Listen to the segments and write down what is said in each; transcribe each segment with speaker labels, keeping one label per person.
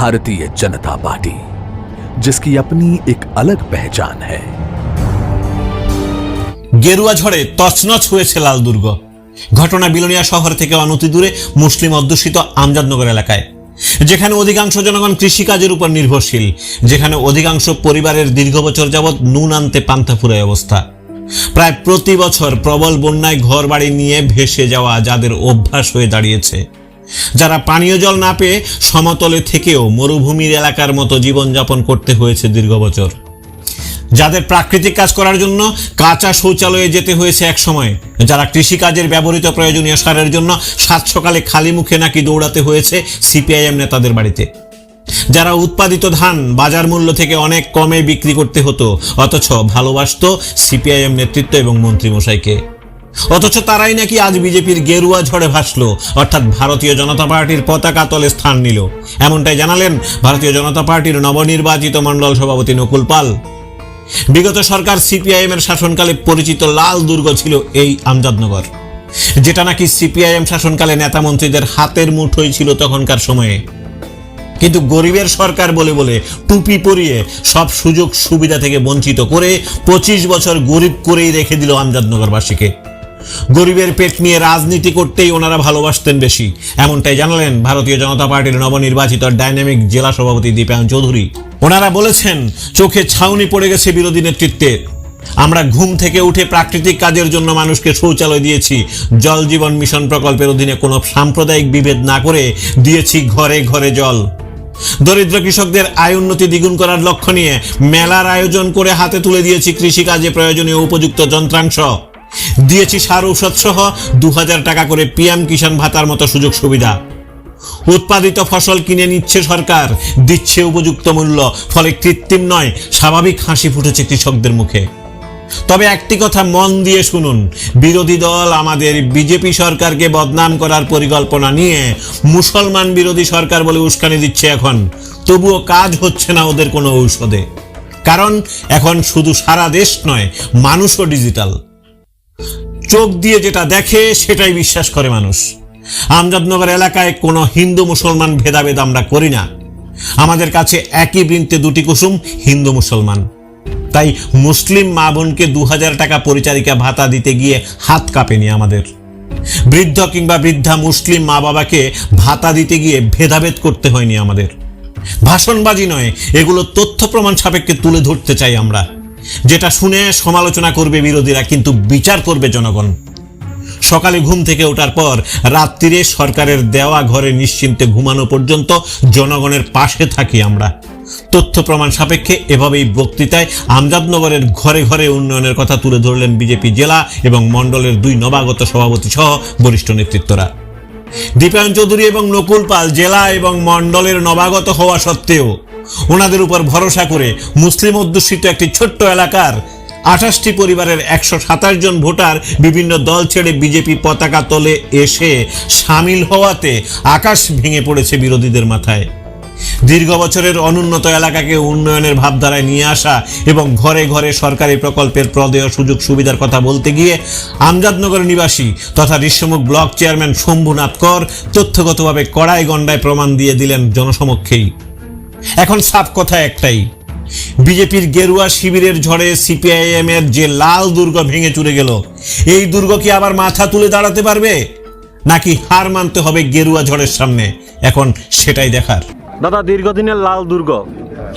Speaker 1: Bharatiya Janata party जिसकी अपनी एक अलग पहचान है
Speaker 2: গেরুয়া ঝড়ে তছনছ হয়েছে লাল দুর্গ ঘটনা বিলোনিয়া শহর থেকে অনতি দূরে মুসলিম অধ্যুষিত আমজাদনগর এলাকায় যেখানে অধিকাংশ জনগণ কৃষিকাজের উপর নির্ভরশীল যেখানে অধিকাংশ পরিবারের দীর্ঘ বছর যাবৎ নুন আনতে পান্থা ফুরায় অবস্থা প্রায় প্রতি বছর প্রবল বন্যায় ঘর বাড়ি নিয়ে ভেসে যাওয়া যাদের অভ্যাস হয়ে দাঁড়িয়েছে যারা পানীয় জল না পেয়ে সমতলে থেকেও মরুভূমির এলাকার মতো জীবনযাপন করতে হয়েছে দীর্ঘ বছর। যাদের প্রাকৃতিক কাজ করার জন্য কাঁচা শৌচালয়ে যেতে হয়েছে এক সময়, যারা কৃষিকাজের ব্যবহৃত প্রয়োজনীয় সারের জন্য সাত সকালে খালি মুখে নাকি দৌড়াতে হয়েছে সিপিআইএম নেতাদের বাড়িতে। যারা উৎপাদিত ধান বাজার মূল্য থেকে অনেক কমে বিক্রি করতে হতো, অথচ ভালোবাসত সিপিআইএম নেতৃত্ব এবং মন্ত্রীমশাইকে। অথচ তারাই নাকি আজ বিজেপির গেরুয়া ঝড়ে ভাসলো। অর্থাৎ ভারতীয় জনতা পার্টির পতাকা তলে স্থান নিল। এমনটাই জানালেন ভারতীয় জনতা পার্টির নবনির্বাচিত মণ্ডল সভাপতি নকুল পাল। বিগত সরকার সিপিআইএম এর শাসনকালে পরিচিত লাল দুর্গ ছিল এই আমজাদনগর। যেটা নাকি সিপিআইএম শাসনকালে নেতা মন্ত্রীদের হাতের মুঠোই ছিল তখনকার সময়ে। কিন্তু গরিবের সরকার বলে বলে টুপি পরিয়ে সব সুযোগ সুবিধা থেকে বঞ্চিত করে পঁচিশ বছর গরিব করেই রেখে দিল আমজাদনগরবাসীকে। গরিবের পেট নিয়ে রাজনীতি করতেই ওনারা ভালোবাসতেন বেশি। এমনটাই জানালেন ভারতীয় জনতা পার্টির নবনির্বাচিত ডাইনামিক জেলা সভাপতি দীপায়ন চৌধুরী। ওনারা বলেছেন, চোখে ছাউনি পড়ে গেছে বিরোধী নেতৃত্বের। আমরা ঘুম থেকে উঠে প্রাকৃতিক কাজের জন্য মানুষকে শৌচালয় দিয়েছি। জল জীবন মিশন প্রকল্পের অধীনে কোনো সাম্প্রদায়িক বিভেদ না করে দিয়েছি ঘরে ঘরে জল। দরিদ্র কৃষকদের আয় উন্নতি দ্বিগুণ করার লক্ষ্য নিয়ে মেলার আয়োজন করে হাতে তুলে দিয়েছি কৃষিকাজে প্রয়োজনীয় উপযুক্ত যন্ত্রাংশ। দিয়েছি সার ঔষধ সহ দু হাজার টাকা করে পিএম কিষাণ ভাতার মতো সুযোগ সুবিধা। উৎপাদিত ফসল কিনে নিচ্ছে সরকার, দিচ্ছে উপযুক্ত মূল্য, ফলে কৃত্রিম নয়, স্বাভাবিক হাসি ফুটেছে কৃষকদের মুখে। তবে একটি কথা মন দিয়ে শুনুন, বিরোধী দল আমাদের বিজেপি সরকারকে বদনাম করার পরিকল্পনা নিয়ে মুসলমান বিরোধী সরকার বলে উস্কানি দিচ্ছে এখন। তবুও কাজ হচ্ছে না ওদের কোনো ঔষধে। কারণ এখন শুধু সারা দেশ নয়, মানুষও ডিজিটাল। চোখ দিয়ে যেটা দেখে সেটাই বিশ্বাস করে মানুষ। আমজাদনগর এলাকায় কোনো হিন্দু মুসলমান ভেদাভেদ আমরা করি না। আমাদের কাছে একই বৃন্তে দুটি কুসুম হিন্দু মুসলমান। তাই মুসলিম মা বোনকে দু হাজার টাকা পরিচারিকা ভাতা দিতে গিয়ে হাত কাঁপেনি আমাদের। বৃদ্ধ কিংবা বৃদ্ধা মুসলিম মা বাবাকে ভাতা দিতে গিয়ে ভেদাভেদ করতে হয়নি আমাদের। ভাষণবাজি নয়, এগুলো তথ্য প্রমাণ সাপেক্ষে তুলে ধরতে চাই আমরা। যেটা শুনে সমালোচনা করবে বিরোধীরা, কিন্তু বিচার করবে জনগণ। সকালে ঘুম থেকে ওঠার পর রাত্রিরে সরকারের দেওয়া ঘরে নিশ্চিন্তে ঘুমানো পর্যন্ত জনগণের পাশে থাকি আমরা। তথ্য প্রমাণ সাপেক্ষে এভাবেই বক্তৃতায় আমজাদনগরের ঘরে ঘরে উন্নয়নের কথা তুলে ধরলেন বিজেপি জেলা এবং মণ্ডলের দুই নবাগত সভাপতি সহ বরিষ্ঠ নেতৃত্বরা। দীপায়ন চৌধুরী এবং নকুল পাল জেলা এবং মণ্ডলের নবাগত হওয়া সত্ত্বেও ওনাদের উপর ভরসা করে মুসলিম অধ্যুষিত একটি ছোট্ট এলাকার আঠাশটি পরিবারের একশো সাতাশ জন ভোটার বিভিন্ন দল ছেড়ে বিজেপি পতাকা তলে এসে সামিল হওয়াতে আকাশ ভেঙে পড়েছে বিরোধীদের মাথায়। দীর্ঘ বছরের অনুন্নত এলাকাকে উন্নয়নের ভাবধারায় নিয়ে আসা এবং ঘরে ঘরে সরকারি প্রকল্পের প্রদেয় সুযোগ সুবিধার কথা বলতে গিয়ে আমজাদনগর নিবাসী তথা ঋষ্যমুখ ব্লক চেয়ারম্যান শম্ভুনাথ কর তথ্যগতভাবে কড়াই গণ্ডায় প্রমাণ দিয়ে দিলেন জনসমক্ষেই। এখন সাফ কথা একটাই। বিজেপির গেরুয়া শিবিরের ঝড়ে সিপিআইএম এর যে লাল দুর্গ ভেঙে চুরে গেল, এই দুর্গ কি আবার মাথা তুলে দাঁড়াতে পারবে? নাকি হার মানতে হবে গেরুয়া ঝড়ের সামনে? এখন সেটাই দেখার।
Speaker 3: দাদা, দীর্ঘদিনের লাল দুর্গ,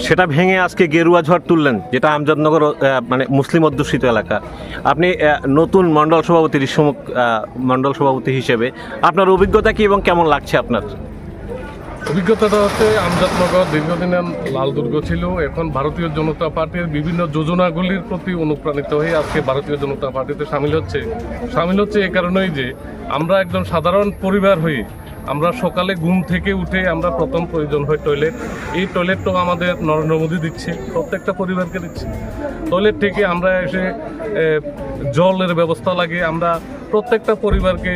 Speaker 3: সেটা ভেঙে আজকে গেরুয়া ঝড় তুললেন, যেটা আমজাদনগর মানে মুসলিম অধ্যুষিত এলাকা। আপনি নতুন মণ্ডল সভাপতি ঋষ্যমুখ মণ্ডল সভাপতি হিসেবে, আপনার অভিজ্ঞতা কি এবং কেমন লাগছে আপনার?
Speaker 4: অভিজ্ঞতাটা হচ্ছে আমজাদনগর দীর্ঘদিনের লাল দুর্গ ছিল। এখন ভারতীয় জনতা পার্টির বিভিন্ন যোজনাগুলির প্রতি অনুপ্রাণিত হয়ে আজকে ভারতীয় জনতা পার্টিতে সামিল হচ্ছে। সামিল হচ্ছে এই কারণেই যে আমরা একজন সাধারণ পরিবার হয়ে আমরা সকালে ঘুম থেকে উঠে আমরা প্রথম প্রয়োজন হয় টয়লেট। এই টয়লেটটাও আমাদের নরেন্দ্র মোদী দিচ্ছে, প্রত্যেকটা পরিবারকে দিচ্ছে। টয়লেট থেকে আমরা এসে জলের ব্যবস্থা লাগে, আমরা প্রত্যেকটা পরিবারকে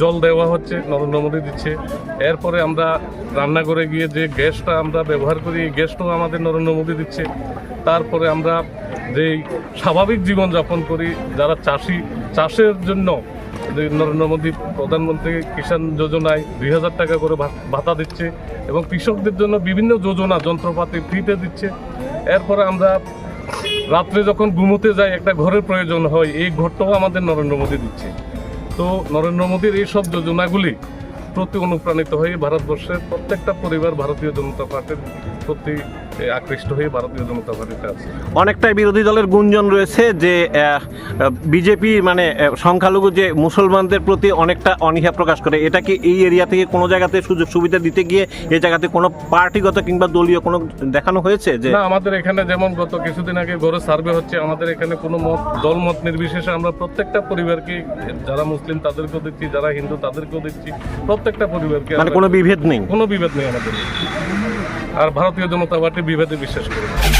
Speaker 4: জল দেওয়া হচ্ছে, নরেন্দ্র মোদী দিচ্ছে। এরপরে আমরা রান্নাঘরে গিয়ে যে গ্যাসটা আমরা ব্যবহার করি, এই গ্যাসটাও আমাদের নরেন্দ্র মোদী দিচ্ছে। তারপরে আমরা যেই স্বাভাবিক জীবনযাপন করি, যারা চাষি, চাষের জন্য নরেন্দ্র মোদী প্রধানমন্ত্রী কিষাণ যোজনায় দুই হাজার টাকা করে ভাতা দিচ্ছে এবং কৃষকদের জন্য বিভিন্ন যোজনা, যন্ত্রপাতি ফ্রিতে দিচ্ছে। এরপরে আমরা রাত্রে যখন ঘুমোতে যাই, একটা ঘরের প্রয়োজন হয়। এই ঘরটাও আমাদের নরেন্দ্র মোদী দিচ্ছে। তো নরেন্দ্র মোদীর এই সব যোজনাগুলি প্রতি অনুপ্রাণিত হয়ে ভারতবর্ষের প্রত্যেকটা পরিবার, ভারতীয় জনতা পার্টির প্রতি আকৃষ্ট হয়ে ভারতীয় জনতা পার্টিতে আছে।
Speaker 2: অনেকটাই বিরোধী দলের গুঞ্জন রয়েছে যে বিজেপি মানে সংখ্যালঘু যে মুসলমানদের প্রতি অনেকটা অনীহা প্রকাশ করে এটা কি এই এরিয়া থেকে কোনো জায়গাতে সুযোগ সুবিধা দিতে গিয়ে এই জায়গাতে কোনো পার্টিগত কিংবা দলীয় কোনো দেখানো হয়েছে যে
Speaker 4: না আমাদের এখানে যেমন গত কিছুদিন আগে ঘরে সার্ভে হচ্ছে আমাদের এখানে কোনো মত দল মত নির্বিশেষে আমরা প্রত্যেকটা পরিবারকে যারা মুসলিম তাদেরকেও দিচ্ছি যারা হিন্দু তাদেরকেও দিচ্ছি প্রত্যেকটা পরিবারকে
Speaker 2: মানে কোনো বিভেদ নেই?
Speaker 4: কোনো বিভেদ নেই আমাদের। আর ভারতীয় জনতা পার্টি বিভেদে বিশ্বাস করে না।